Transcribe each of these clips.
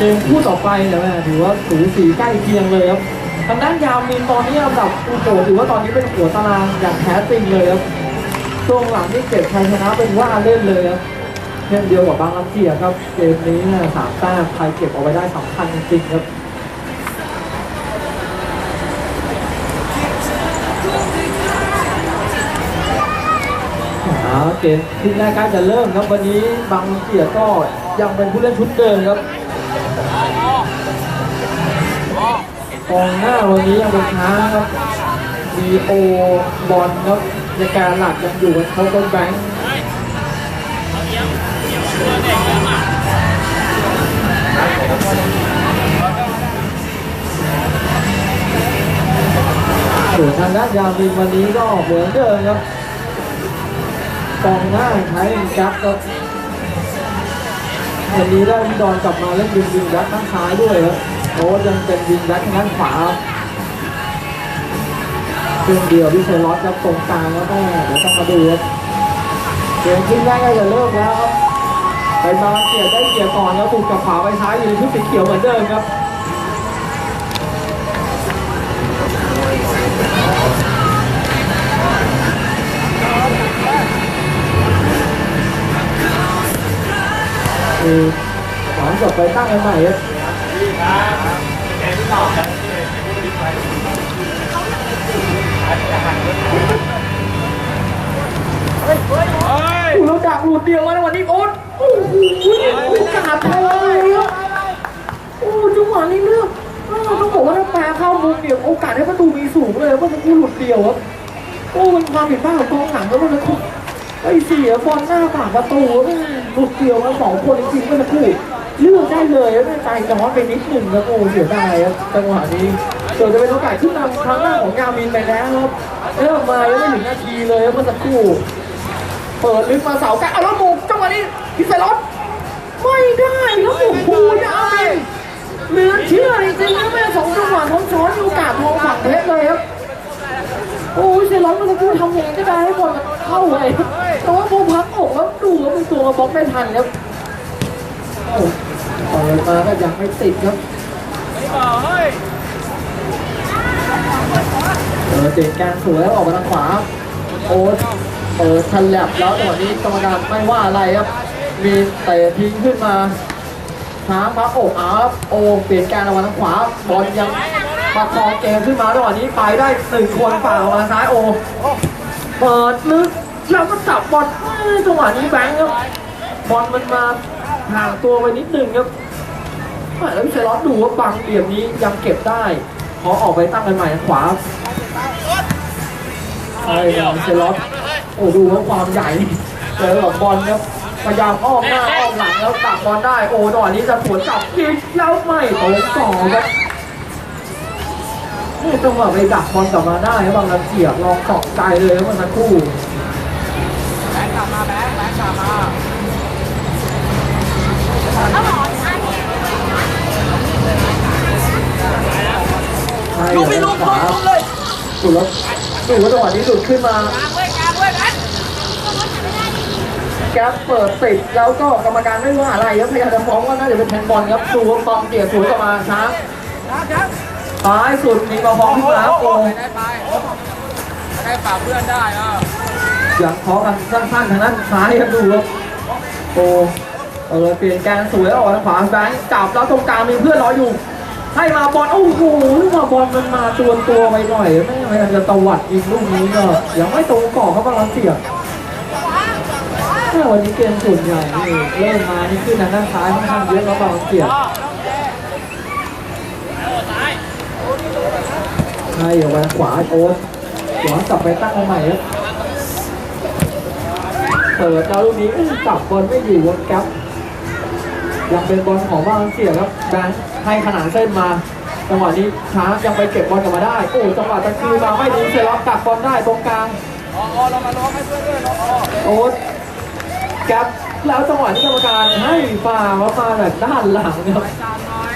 เกมคู่ต่อไปนี่ยแม่ถือว่าสูสีใกล้เคียงเลยครับทางด้านยาวมีนตอนนี้อันดับโอ้โหถือว่าตอนนี้เป็นหัวตารางอย่างแท้จริงเลยครับช่วงหลังนี่เก็บชัยชนะเป็นว่าเล่นเลยครับเช่นเดียวกับบางลำเกียครับเกมนี้นะสามแต้มใครเก็บเอาไว้ได้สำคัญจริงครับเอเกมที่แรกใกล้จะเริ่มครับวันนี้บางเกียก็ยังเป็นผู้เล่นชุดเดิมครับ กองหน้าวันนี้ยังเป็นช้างครับมีโอบอลครับในการหลักยังอยู่กับเขาต้นแบงค์ส่วนทางด้านยามินวันนี้ก็เหมือนเดิมครับกองหน้าใช้จับครับวันนี้ได้วิดอนกลับมาเล่นยิงยิงยัดข้างซ้ายด้วยครับ โอ้ยังเป็นยิงยัดทางด้านขวาเช่นเดียวพิเชยรอสครับตรงกลางแล้วก็เดี๋ยวต้องมาดูครับเกมขึ้นแรกก็จะเริ่มแล้วครับไปมาเกียร์ได้เกียร์ก่อนแล้วถูกกับขวาไปซ้ายอยู่ในชุดสีเขียวเหมือนเดิมครับคือหวังจบไปตั้งกันใหม่ครับ อุลดักหลุดเดียวมาในวันนี้โอ๊ตโอ้โหโอกาสเลยโอ้จังหวะนี้เลือกเอต้องบอกว่าถ้าแปลเข้ามุมเดียวโอกาสให้ประตูมีสูงเลยว่าจะกู้หลุดเดียวครับโอ้มันความผิดพลาดของกองหลังแล้วมันจะคุไอ้เสียบอลหน้าปากประตูหลุดเดียวมาสองคนจริงๆเมื่อสักครู่ เลือกได้เลยแล้วใจน้อยไปนิดหนึ่งครับโอ้เสียดายครับจังหวะนี้เกิดจะเป็นโอกาสขึ้นำครั้งแรกของยามินไปแล้วครับเริ่มมายังไม่ถึงนาทีเลยครับเมื่อสักครู่เปิดลึกมาเสาแกเอาแล้วบุกจังหวะนี้พิเศษรถไม่ได้ครับโอ้โหยามินเหลือเชื่อจริงๆนะแม่สองจังหวะท้องช้อนมีโอกาสมองฝั่งเพชรเลยครับโอ้ยเซร้อนมันจะพูดทำยังไงก็ได้ให้บอลมันเข้าเลยแต่ว่าพอพักอกแล้วดูแล้วเป็นตัวบล็อกไม่ทันครับ โอ้เปิดมาก็ยังไม่ติดครับเออเตะกลางสวยแล้วออกมาทางขวา โอ้เปิดทันแลบแล้วจังหวะนี้กรรมการไม่ว่าอะไรครับ มีเตะทิ้งขึ้นมาช้ามาโอ้อาครับโอ้เปลี่ยนการออกมาทางขวาบอลยังประคองเกมขึ้นมาจังหวะนี้ไปได้หนึ่งคนฝ่าออกมาทางซ้ายโอเปิดลึกแล้วก็จับบอลเอ้ยจังหวะนี้แบงค์ครับบอลมันมาห่างตัวไปนิดนึงครับ แหม่แล้วพิเชยรอดดูว่าบังเหลี่ยมนี้ยังเก็บได้พอออกไปตั้งกันใหม่ขวาใช่ครับพิเชยรอดโอ้ดูว่าความใหญ่เจอกับบอลครับพยายามอ้อมหน้าอ้อมหลังแล้วตักบอลได้โอ้จังหวะนี้จะสวนกลับยิงแล้วไม่ตรงต่อครับนี่จังหวะไปดักบอลกลับมาได้ครับบางระเกียบลองตอกใจเลยเมื่อสักครู่ ดแล้วสุดแล้วจังหวะนี้หลุดขึ้นมากลางเว้ยกลางเว้ยแบงค์แก๊ปเปิดติดแล้วก็กรรมการไม่ว่าอะไรครับพยายามจะฟ้องว่าน่าจะเป็นแทงบอลครับสูบอลเกี่ยวสวนกลับมาช้าครับซ้ายสุดมีมาฟ้องขึ้นมาโอ้ไปได้ไปได้ฝากเพื่อนได้อะอย่างขอกันสั้นๆทางด้านซ้ายครับดูครับโอ้เออเปลี่ยนการสวยออกทางขวาแบงค์จับแล้วตรงกลางมีเพื่อนรออยู่ ให้มาบอลโอ้โหลูกมาบอลมันมาตัวตัวไปหน่อยไม่พยายามจะตวัดอีกลูกนี้ก็ยังไม่ตรงกรอบเขากำลังเสียบถ้าวันนี้เกมส่วนใหญ่นี่เริ่มมานี่ขึ้นทางด้านซ้ายค่อนข้างเยอะแล้วกำลังเสียบใช่อยู่ทางขวาโอ๊ตขวากลับไปตั้งเอาใหม่ครับเปิดแล้วลูกนี้อื้อจับบอลไม่อยู่บนแก๊ปยังเป็นบอลของบางเสียครับแบงค์ ให้ขนานเส้นมา จังหวะนี้ช้ายังไปเก็บบอลกลับมาได้ โอ้จังหวะตะคือมาไม่ดีเซล็อกกลับบอลได้ตรงกลางอ๋ออ๋อเรามาล้อมให้เพื่อนด้วยล้ออ๋อโอ๊ตแก๊ปแล้วจังหวะที่กรรมการให้ฟาวมาแบบด้านหลังครับจานน้อย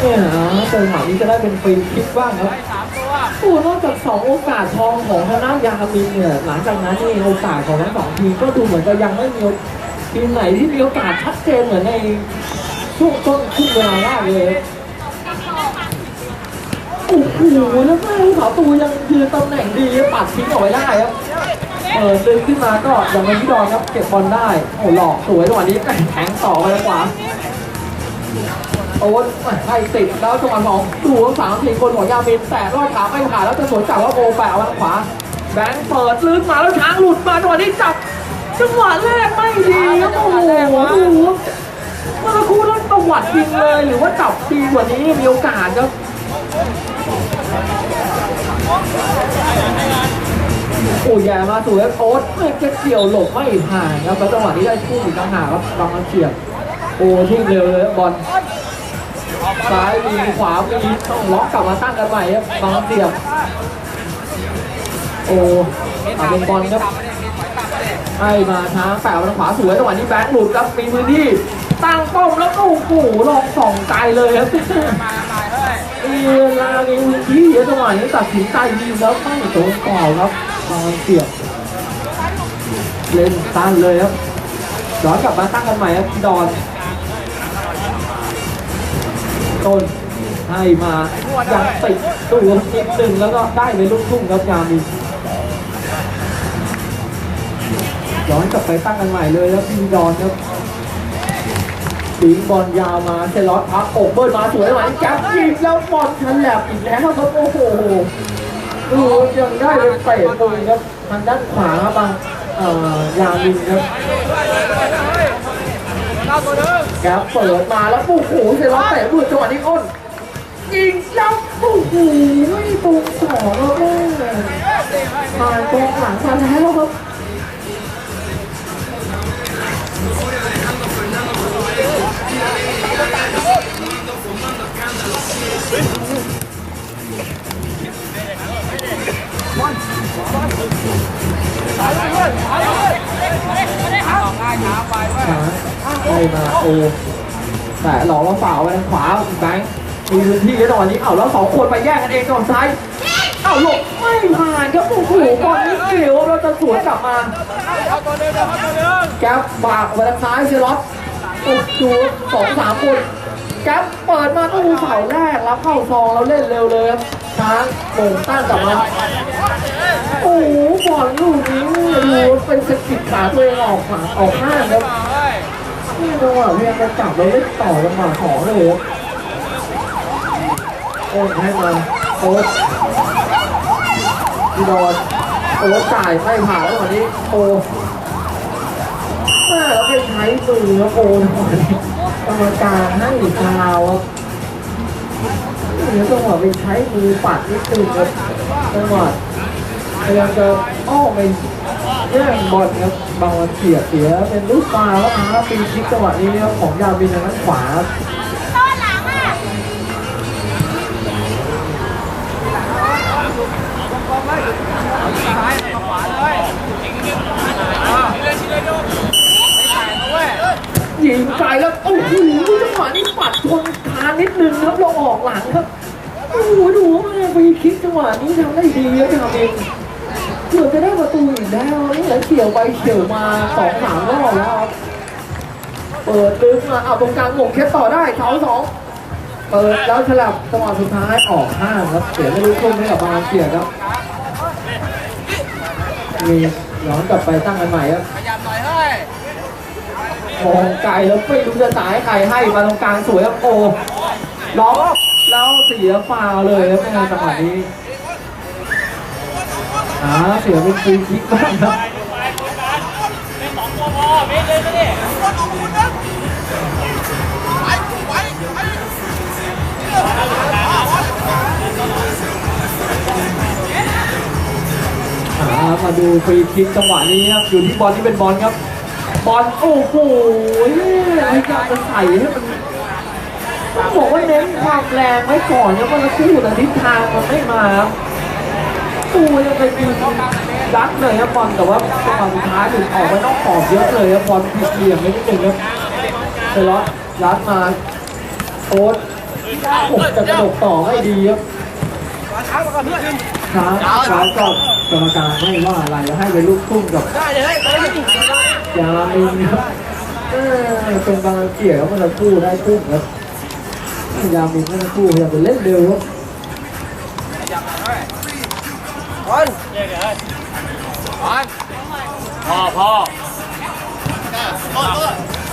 เนี่ยนะจังหวะนี้จะได้เป็นฟรีคิกบ้างครับสามตัวโอ้นอกจากสองโอกาสทองของทางด้านยาคามินเนี่ยหลังจากนั้นนี่โอกาสของทั้งสองทีมก็ดูเหมือนจะยังไม่มีทีมไหนที่มีโอกาสชัดเจนเหมือนใน ช่วงต้นครึ่งเวลาแรกเลยโอ้โหแล้วแม่ขาวตูยังยืนตำแหน่งดีปัดทิ้งเอาไว้ได้ครับเออดึงขึ้นมาก็อย่างเป็นพี่ดอนครับเก็บบอลได้ โอ้หลอกสวยจังหวะนี้แข็งต่อไปแล้วขวาโอ้ยให้ติดแล้วจังหวะสองดูว่าสามสี่คนของยามินแต่รอดขาไม่ผ่านแล้วจะสวนกลับว่าโบแปะเอาทางขวา แบงค์เปิดลึกมาแล้วช้างหลุดมาจังหวะนี้จับจังหวะแรกไม่ดีครับโอ้โหดูเมื่อสักครู่นั้นป ระวัติจริงเลยหรือว่าจับดีกว่านี้มีโอกาสครับโอ้ยแย่มาสวยโอ๊ตไม่จะเกี่ยวหลบไม่ผ่านครับแล้วจังหวะนี้ได้คู่อีกต่างหากครับลองมาเฉียบโอ้ที่เร็วเลยบอลซ้ายมีขวามีต้องล็อกกลับมาตั้งกันใหม่ครับบางเสียบโอ้อาเป็นบอลครับให้มาช้างแปะมาทางขวาสวยจังหวะนี้แบงค์หลุดครับมีพื้นที่ ตั้งป้อมแล้วก็โอ้โหลองส่องไกลเลยครับมาใหม่เฮ้ยเวลามีพื้นที่เยอะจังหวะนี้ตัดสินใจดีแล้วไม่ตรงต่อครับบาเสียบเล่นตั้นเลยครับย้อนกลับมาตั้งกันใหม่ครับดอนต้นให้มายังติดตัวนิดหนึ่งแล้วก็ได้ไปลูกทุ่งครับยามีย้อนกลับไปตั้งกันใหม่เลยแล้วพี่ดอนครับ สิงบอลยาวมาเซลอสพักอกเบิร์มาสวยไหวจับยิงแล้วบอลชันแหลบอีกแล้วครับโอ้โหดูยังได้เลยเตะตรงครับทางด้านขวาครับบางเอ่อยามินครับเราตัวนึงแกเปิดมาแล้วโอ้โหเซลอสเตะบุดจังหวะนี้อ้นยิงแล้วโอ้โหไม่ตรงสองแล้วแม่ผ่านตรงหลังมาแล้วครับ ไปเว้ยขาให้มาโอแต่หลอกว่าฝ่าไว้ทางขวาแบงค์มีพื้นที่แล้วตอนนี้เอ้าแล้วสองคนไปแย่งกันเองก่อนซ้ายเอ้าหลบไม่ผ่านครับโอ้โหบอลนิดเดียวเราจะสวนกลับมาแก๊ปบากไปทางซ้ายเชลอตโอ้โหสองสามคนแก๊ปเปิดมาตู้เสาแรกรับเข้าซองแล้วเล่นเร็วเลยครับ ช้างโป่งต้านกลับมาโอ้โหบอลลูกนี้ดูเป็นสกิดขาตัวเองออกขาออกข้างครับมาเฮ้ยนี่จังหวะเพียงจะจับแล้วเล่นต่อจังหวะสองเลยโอ้ยให้มาโอ๊ตพี่ดอนโอ๊ตจ่ายไม่ผ่านแล้ววันนี้โอ้แม่แล้วไปใช้มือครับโอ้จังหวะนี้กรรมการให้ฟาวครับ เหนี่จังหวะไปใช้มือปัดนิดนึงครับจังหวะพยายามจะอ้อมไปแย่งบอลครับบางวันเสียเสียเป็นลูกฟาแล้วนะครับปีคิกจังหวะนี้ครับของยาบินทางด้านขวาครับซ้ายกับขวาเลยเออชิเลยชิเลยดูไม่ถ่ายนะเว้ยยิงไกลแล้วโอ้โหจังหวะนี้ปัดชนานิดนึงครับเราออกหลังครับโอ้โหดูว่ามันไปคิกจังหวะนี้ทำได้ดีครับทำเองเกือบจะได้ประตูอีกแล้วนี่เหลือเขี่ยวไปเขี่ยวมาสองสามรอบแล้วครับเปิดลึกมาเอาตรงกลางหมงเคสต่อได้เสาสองเปิดแล้วฉลับจังหวะสุดท้ายออกห้างครับเสียไม่รู้ทุ่มให้กับบางเสียครับมีย้อนกลับไปตั้งกันใหม่ครับ มองไกลแล้วไม่รู้จะจ่ายให้ใครให้มาตรงกลางสวยครับโอ้ล็อกแล้วเสียฟาวล์เลยครับในจังหวะนี้อ่าเสียเป็นฟรีคิกบ้างครับมาดูฟรีคิกจังหวะนี้ครับอยู่ที่บอลที่เป็นบอลครับ บอลโอ้โหพยายามจะใส่ให้มันต้องบอกว่าเน้นความแรงไว้ก่อนเนี่ยมันละคู่แต่ทิศทางมันไม่มาตัวยังไปยืนรัดเลยครับบอลแต่ว่าจังหวะสุดท้ายถึงออกไปนอกขอบเยอะเลยครับบอลผิดเหลี่ยมไม่นิดนึงครับเซลอสรัดมาโอ๊ตโอ้จะกระโดกต่อไม่ดีครับช้าก่อนเพื่อนช้าช้าก็ กรรมการไม่ว่าอะไรแล้วให้ไปลูกทุ่งกับได้เลยเฮ้ยไปเลยยามินครับเออเป็นบางเกี่ยวแล้วมันจะคู่ได้คู่ครับพยายามมีมันจะคู่พยายามจะเล่นเร็วครับบอลบอลพ่อพ่อ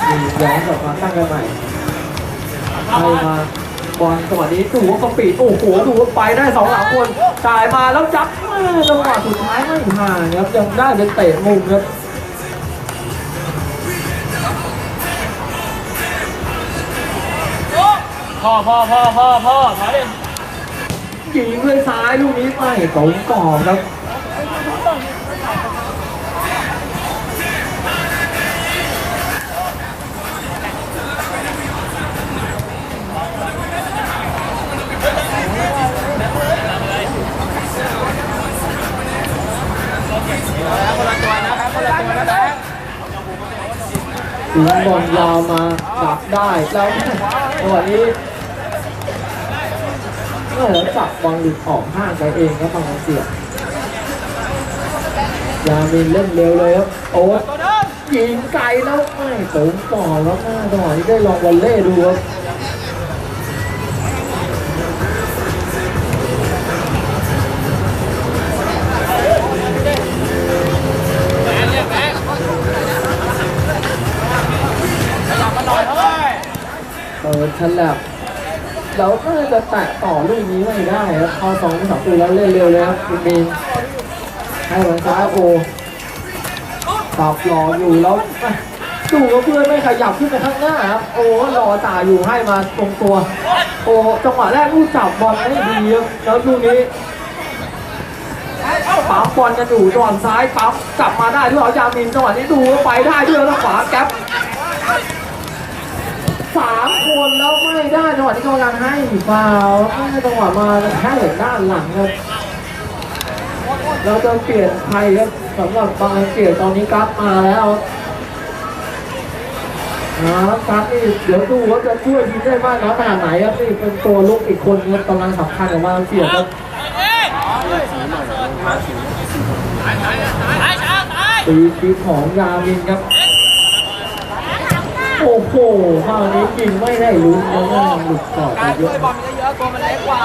มีย้อนกลับมาตั้งกันใหม่ให้มา บอลจังหวะนี้ดูว่าเขาปีดโอ้โหดูว่าไปได้สองสามคนจ่ายมาแล้วจับเออจังหวะสุดท้ายไม่ผ่านครับยังได้เป็นเตะมุมครับพ่อพ่อพ่อพ่อพ่อถอยดิยิงด้วยซ้ายลูกนี้ไม่ตรงกรอบครับ คนละตัวนะครับคนละตัวนะแบงค์ถึงบอลยาวมาจับได้แล้วจังหวะนี้เมื่อจับบอลหลุดออกห้างไปเองครับบางเสียยามินเล่นเร็วเลยครับโอ๊ตยิงไกลแล้วไม่ตรงต่อแล้วหน้าจังหวะนี้ได้ลองวอลเล่ดูครับ ดฉลับแล้วน่าจะแตะต่อลูกนี้ไม่ได้ครับเข้าสองสามตัวแล้วเล่นเร็วเลยครับคุณมีนให้หลังซ้ายโอตับรออยู่แล้วดูว่าเพื่อนไม่ขยับขึ้นไปข้างหน้าครับโอ้รอจ่าอยู่ให้มาตรงตัว โอ้จังหวะแรกลูกจับบอลได้ดีครับแล้วลูกนี้ปั๊มบอลกันอยู่จังหวะซ้ายปั๊มกลับมาได้ด้วยเอายามินจังหวะนี้ดูว่าไปได้ด้วยแล้วขวาแก๊ป คนแล้วไม่ได้จังหวะที่กำลังให้ฟาวล์ไม่จังหวะมาแค่ด้านหลังครับเราจะเปลี่ยนใครครับสำหรับบางเกียรตอนนี้กัฟมาแล้วนะครับกัฟนี่เดี๋ยวดูว่าจะช่วยทีมได้มากน้อยขนาดไหนครับนี่เป็นตัวลุกอีกคนครับกำลังสำคัญของบางเกียรครับตายช้าตายตีทีของยามินครับ โอ้โหคราวนี้ยิงไม่ได้ลุ้นแล้วนะหลุดก่อนไปการเยช่วอะยบอลมันเยอะตัวมันเล็กกว่า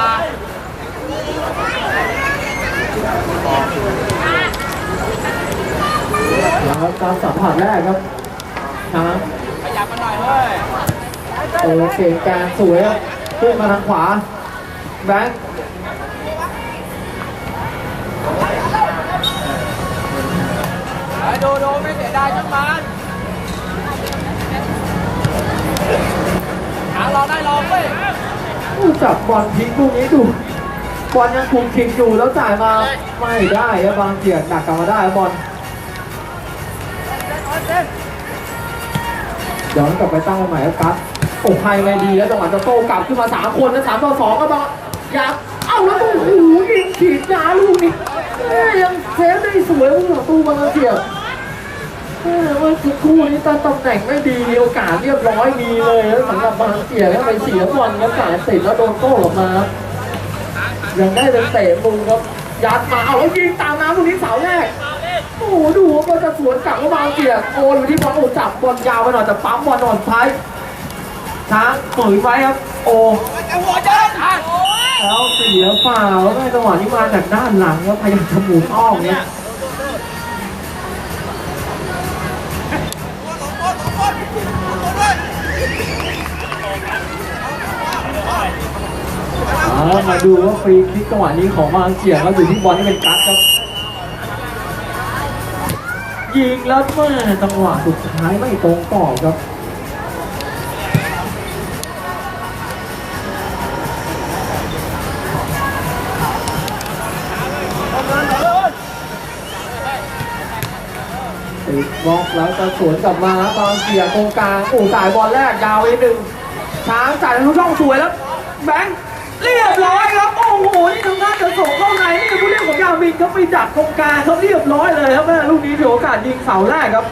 นะครับการสัมผัสแรกครับช้างขยับมาหน่อยเฮ้ยโอ้เก่งการสวยครับขึ้นมาทางขวาแบงค์เฮ้ยดูดูไม่เสียดายจังมันาเราได้ลองเว้ยอู้จับบอลทิ้งลูกนี้ดูบอลยังคุมทิ้งอยู่แล้วจ่ายมาไม่ได้ครับบางเกียรติดักกลับมาได้บอลย้อนกลับไปตั้งใหม่ครับโอ้ไฮไม่ดีแล้วจังหวะจะโต้กลับขึ้นมาสามคนนะสามต่อสองก็บอลอยากเอ้าแล้วโอ้โหยิงฉีดยาลูกนี้ยังเซฟได้สวยผู้ต่อตู้บางเกียรติ เออว่าคือคู่นี้ตอนตำแหน่งไม่ดีโอกาสเรียบร้อยมีเลยแล้วสำหรับบางเกียแล้วไปเสียบอลแล้วสายติดแล้วโดนโต้ออกมา ยังได้เป็นเตะมุมครับยัดมาเอาแล้วยิงตามน้ำตรงนี้เสาแรกโอ้โหดูว่าจะสวนกลับว่าบางเกียโอนอยู่ที่บอลโอ้จับบอลยาวไปหน่อยแต่ปั๊มบอลนอยท้ายช้างฝืนไว้ครับ โอ้จะหัวจอทันแล้วเสียฝ่าแล้วแม่จังหวะนี้มาจากด้านหลังแล้วพยายามจะหมุนอ้อมเนี่ยามาดูว่าฟรีคิกจังหวะนี้ของมางเกียร์เราอยู่ที่บอลที่เป็นกั๊กครับยิงแล้วเมื่อจังหวะสุดท้ายไม่ตรงกรอบครับติดบล็อกแล้วจะสวนกลับมาบางเกียตรงกลางโอ้จ่ายบอลแรกยาวไปนิดนึงช้างจ่ายทะลุช่องสวยแล้วแบงค์ เรียบร้อยครับ โอ้โหนี่ทางด้านจะส่งเข้าในนี่คือผู้เล่นของยามินเขาไปดักตรงกลางเขาเรียบร้อยเลยครับแม่ลูกนี้ถือโอกาสยิงเสาแรกครับ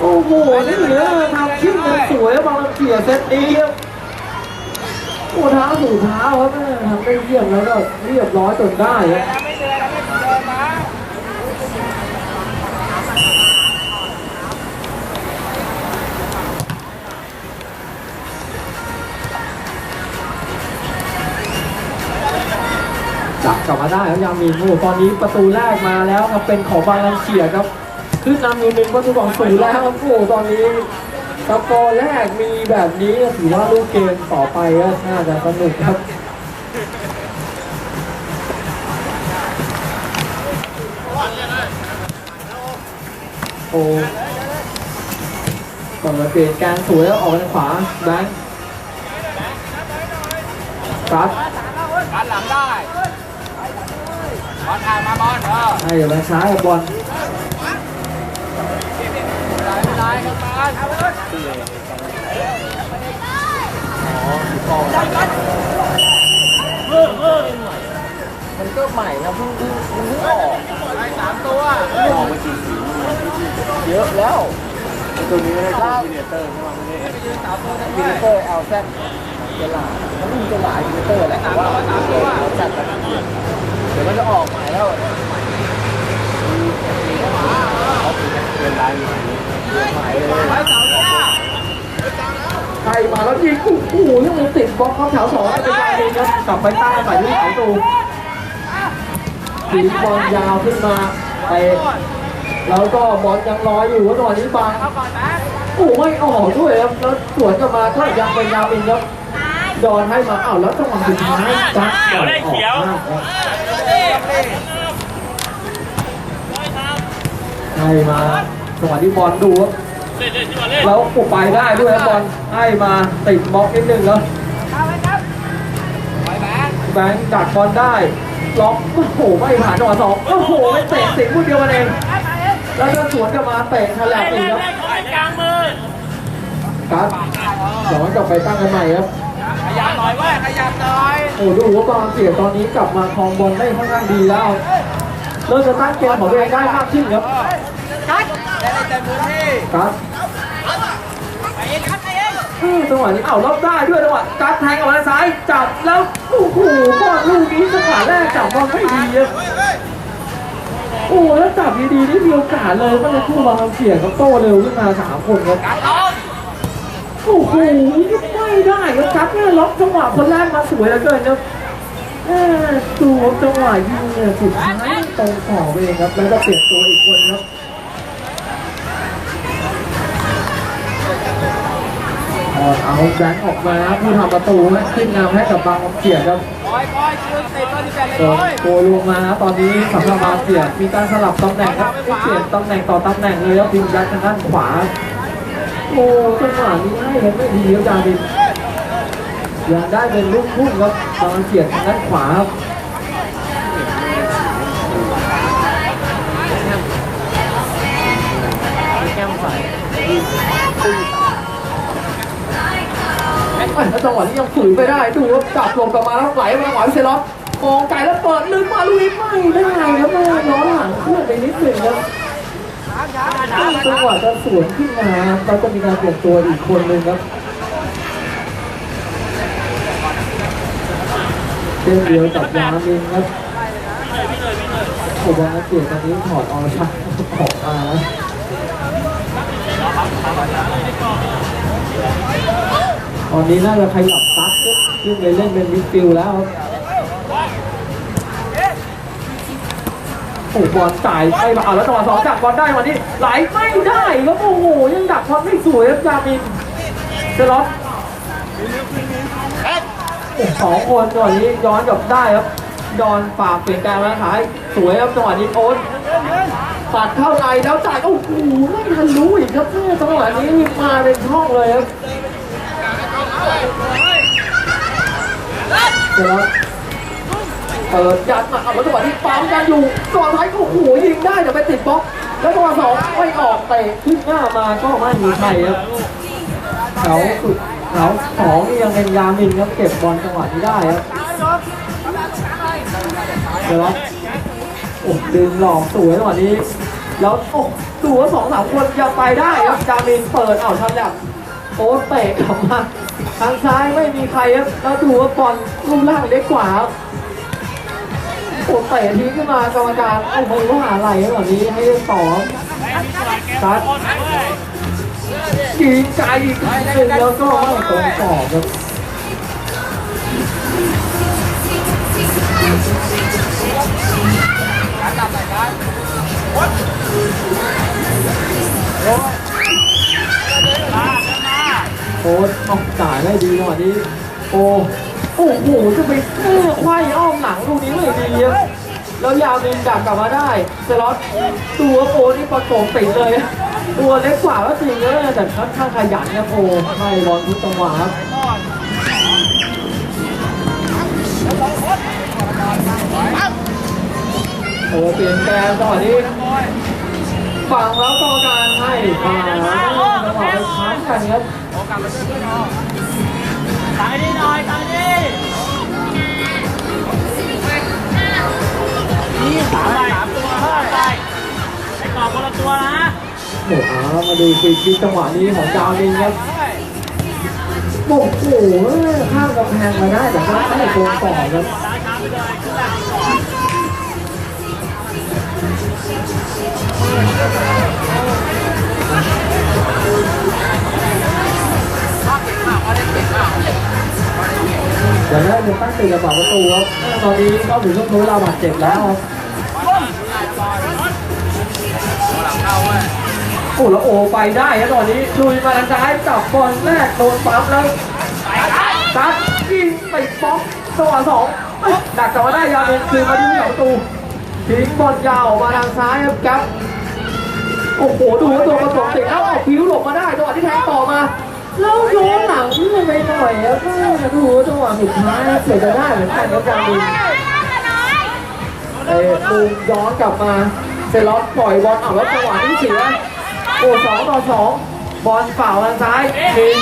โอ้โหนี่เหลือทำชิ้นสวยบางเกียร์เซตนี้ครับโอ้เท้าสู่เท้าครับแม่ทำได้เยี่ยมแล้วก็เรียบร้อยจนได้ครับ กลับมาได้ครับยามินโอ้ตอนนี้ประตูแรกมาแล้วครับเป็นของบางลังเขียครับขึ้นนำอยู่หนึ่งประตูของศูนย์แล้วครับโอ้ตอนนี้สกอร์แรกมีแบบนี้ถือว่าลูกเกมต่อไปก็น่าจะสนุกครับโอ้ก่อนมาเปลี่ยนกางสวยแล้วออกทางขวาแบงค์ซัดบอลหลังได้ อลถ่ายมาบอลเออให้เดี๋ยวแบงค์ซ้ายกับบอลได้ไม่ได้ครับบอลเอาไปเลยมันก็ใหม่นะเพิ่งเพิ่งมันเพิ่งออกได้สามตัวออกมากี่สีเยอะแล้วตัวนี้ไม่ได้ตัวพีเนเตอร์ใช่ไหมไม่ได้ไปยืนสามตัวกันพีด้วเนยเตอร์เอลแซด เจลามันมีเจลาพีเนเตอร์แหละแต่ว่าเขาจัดกันเดี๋ยวมันจะออกหม่แล้วเขาเป็นลายใหม่ใหม่เลยเสาเนี่ยใครมาแล้วยิงโอ้โหยังมีติดบล็อกเข้าแถวสองเป็นการเองครับกลับไปใต้ใหม่ที่สายตูตีบอลยาวขึ้นมาไปแล้วก็บอลยังลอยอยู่ว่าตอนนี้บางโอ้ไม่ออกด้วยครับแล้วสวนกลับมาก็ยังเป็นยาวเองครับ ดอนให้มาอ้าวแล้วจังหวะสุดท้ายจัดปล่อยออกมากครับให้มาจังหวะที่บอลดูครับแล้วปลุกไปได้ด้วยครับบอลให้มาติดบล็อกนิดนึงแล้วไปแบงค์แบงค์ดักบอลได้ล็อกโอ้โหไม่ผ่านจังหวะสองโอ้โหไม่เตะสิงผู้เดียวกันเองแล้วก็สวนกลับมาเตะฉลับอีกครับกลางมือครับย้อนกลับไปตั้งกันใหม่ครับขยับหน่ อยเว้ยขยับหน่อยโอ้ดูว่าบางเสียตอนนี้กลับมาครองบอลได้ค่อนข้างดีแล้วเริ่มจะตั้งเกมของตัวเองได้มากขึ้นครับได้เต็มพื้นที่ครับไปเองครับไปเองเออจังหวะนี้เอ้ารับได้ด้วยจังหวะการดแทงออกมาทางซ้ายจับแล้วโอ้โหบอลลูกนี้จังหวะแรกจับบอลไม่ดีครับโอ้แล้วจับดีๆนี่มีโอกาสเลยเมื่อสักครู่บางเสียครับโต้เร็วขึ้นมาสามคนครับการลง โอ้โหไม่ได้ครับจับเนี่ยล็อกจังหวะคนแรกมาสวยเหลือเกินครับเออดูครับจังหวะยิงเนี่ยสุดท้ายตรงขอบเองครับ แล้วก็เปลี่ยนตัวอีกคนครับเอาเอาแบงค์ออกมาผู้ทำประตูนะขึ้นนำให้กับบางเกียรติครับตัวลวนบอยโกลงมาตอนนี้สำหรับบางเกียรติมีการสลับตำแหน่งครับเปลี่ยนตำแหน่งต่อตำแหน่งเลยครับพิงยัดทางด้านขวา โอ้จังหวะนี้ให้ครับไม่ดีครับจาดินยังได้เป็นลูกพุ่งครับบางเกียรติทางด้านขวาครับแก้มใส่แล้วจังหวะนี้ยังฝืนไปได้ดูว่าจับลงกลับมาแล้วไหลมาหวานเซลอฟมองไกลแล้วเปิดลึกมาลุยไม่ได้ครับแม่ย้อนหลังเคลื่อนไปนิดหนึ่งครับ จังหวะจะสวนขึ้นมาเราจะมีการเปลี่ยนตัวอีกคนหนึ่งครับเช่นเดียวกับยามินครับผมว่าเปลี่ยตอนนี้ถอดออชักออกมาตอนนี้น่าจะขยับซัดขึ้นไปเล่นเป็นมิดฟิลแล้วครับ โอ้บอลจ่ายไปมาเอาแล้วจังหวะสองจับบอลได้วันนี้ไหลไม่ได้ครับโอ้โหยังดักบอลไม่สวยครับยามินเซลอฟโอ้สองคนจังหวะนี้ย้อนกลับได้ครับดอนฝากเปลี่ยนแปลงมาขายสวยครับจังหวะนี้โอนปัดเข้าในแล้วจ่ายโอ้โหไม่ทันรู้อีกครับเนี่ยจังหวะนี้มาเป็นช่องเลยครับเซลอฟ เปิดยัดมาเอาแล้วจังหวะที่ปั๊มกันอยู่ก่อนท้ายโอ้โหยิงได้แต่ไปติดบล็อก แล้วจังหวะสองไม่ออกเตะขึ้นหน้ามาก็ไม่มีใครครับแถวสุดแถวสองนี่ยังเป็นยามินครับเก็บบอลจังหวะนี้ได้ครับเดี๋ยวนะโอ้ดึงหลอกสวยจังหวะนี้ แล้วโอ้ดูว่าสองสามคนยังไปได้ครับยามินเปิดเอาทันแบบโอ้เตะกลับมาทางซ้ายไม่มีใครครับแล้วดูว่าบอลรูปร่างเล็กกว่าครับ โอ้เตะทิ้ขึ้นมากรรมการโอ้โหว่าอะไรแบบนี้ให้ต่อซัดยิงไกลอีกหนึ่งแล้วก็ไม่ตรงต่อครับโอ้ต้องจ่ายได้ดีจังหวะนี้โอ้ อ้โหจะไปเออควายอ้อมหลังลูนี้ไม่ดีครับแล้วยาวนินดักกลับมาได้สล็อตตัวโอ้นี่ประกบติดเลย ตัวเล็กกว่าก็จริงนะแต่ค่อนข้างขยันครับโอ้ไม่บอลทุกจังหวะครับโอ้เปลี่ยนแปลงจังหวะนี้ฝั่งแล้วกรรมการให้ฝั่งแล้วจังหวะไปค้างกันครับตายนี่หน่อยตายนี่ สามสามตัวเท่าไหร่ไอ้กรอบคนละตัวนะโอ้โหมาดูฟรีคิกจังหวะนี้ของดาวนินครับโอ้โหข้ามกำแพงมาได้แต่ก็ไม่โกงต่อครับเลยขึ้นหลังนเดี๋ยวน่าจะตั้งตีกระเป๋าประตูครับตอนนี้ก็ถึงช่วงนู้นเราบาดเจ็บแล้วห อ้แล้วโอไปได้ครับตอนนี้ลุยมาทางซ้ายจับบอลแรกโดนปั๊มแล้วซัดยิงไปป๊อกจังหวสองดักกลับมาได้ยาวเลยคืนมาที่ผู้ประตูทิ้งบอลยาวมาทางซ้ายครับแก๊ปโอ้โหดูว่าตัวประสบติดแล้วเอาผิวหลบมาได้จังหวะที่แทงต่อมาแล้วโยนหลังเพื่อนไปหน่อยแล้วก็ดูจังหวะสุดท้ายเสียจะได้เหมือนกันครับจางดินเอ้มุมย้อนกลับมาเซล็อตปล่อยบอลเอาแล้วจังหวะที่เสีย โอ้สองต่อสองบอลฝ่าวทางซ้ายยิง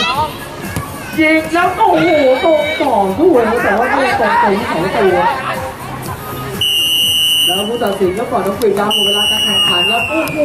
ยิงแล้วโอ้โหตรงต่อด้วยนแต่ว่าไม่ตรงตรงสองตัวแล้วผู้ตัดสินก็ก่อนต้องปิดาวหมดเวลาการแข่งขันแล้วโอ้โห